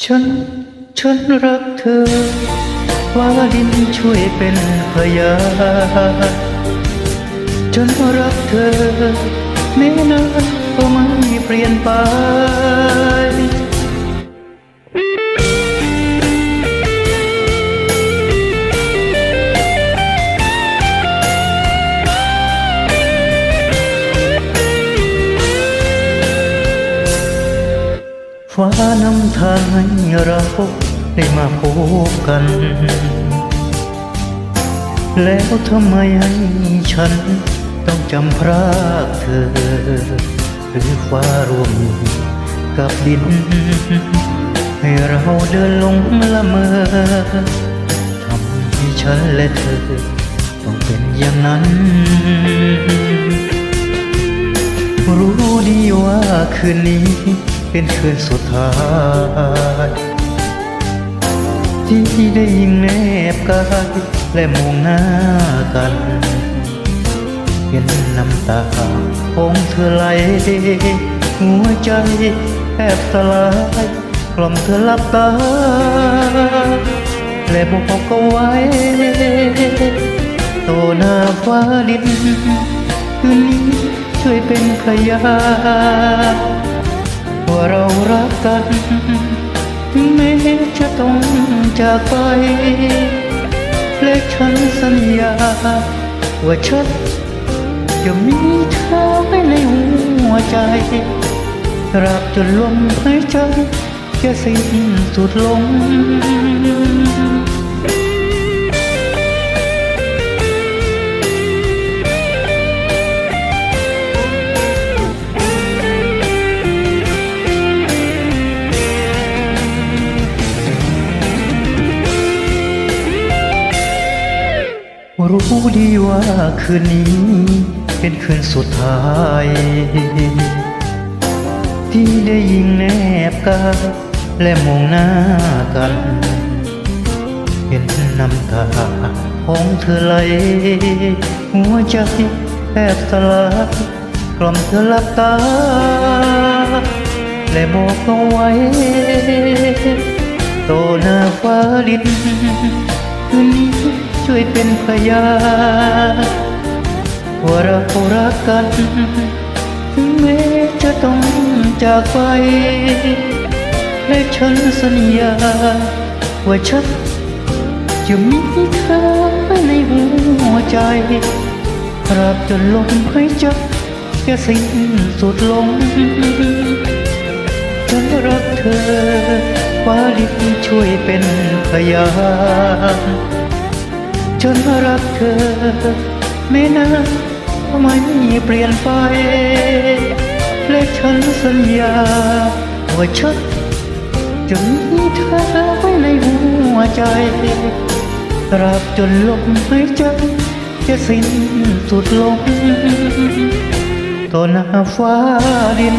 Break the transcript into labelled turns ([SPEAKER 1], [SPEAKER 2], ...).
[SPEAKER 1] ฉัน ฉันรักเธอวาลินช่วยเป็นพยานฉันรักเธอแม้นานก็ไม่เปลี่ยนไป ฟ้านำทางให้เราได้มาพบกัน แล้วทำไมให้ฉันต้องจำพรากเธอ หรือฟ้ารวมกับดิน ให้เราเดินลงละเมอทำให้ฉันและเธอ ต้องเป็นอย่างนั้น รู้ดีว่าคืนนี้ เป็นคืนสุดท้ายที่ได้ยิงแนบกายและมองหน้ากันเห็นน้ำตาของเธอไหลหัวใจแทบสลายกล่อมเธอหลับตา และบอกก็ไว้โตหน้าฟ้าดินคืนนี้ช่วยเป็นพยา ว่าเรารักกันถึงแม้จะต้องจากไป และฉันสัญญา ว่าฉันจะมีเธอไว้ในหัวใจ รับจนลมหายใจจะสิ้นสุดลง รู้ดีว่าคืนนี้เป็นคืนสุดท้าย ที่ได้ยิงแนบกายและมองหน้ากัน เห็นน้ำตาของเธอไหล หัวใจแทบสลายกล่อมเธอหลับตา และบอกเอาไว้ต่อหน้าฟ้าดินคืนนี้ ช่วยเป็นพยานว่าเรารักกัน ถึงแม้จะต้องจากไป และฉันสัญญา ว่าฉันจะมีเธอในหัวใจตราบจนลมหายใจจะสิ้นสุดลงฉันรักเธอฟ้าดินช่วยเป็นพยาน ฉันรักเธอ ไม่นาไม่เปลี่ยนไปและฉันสัญญาว่าฉันจะมีเธอไว้ในหัวใจตราบจนลมหายใจจะสิ้นสุดลงต่อหน้าฟ้าดิน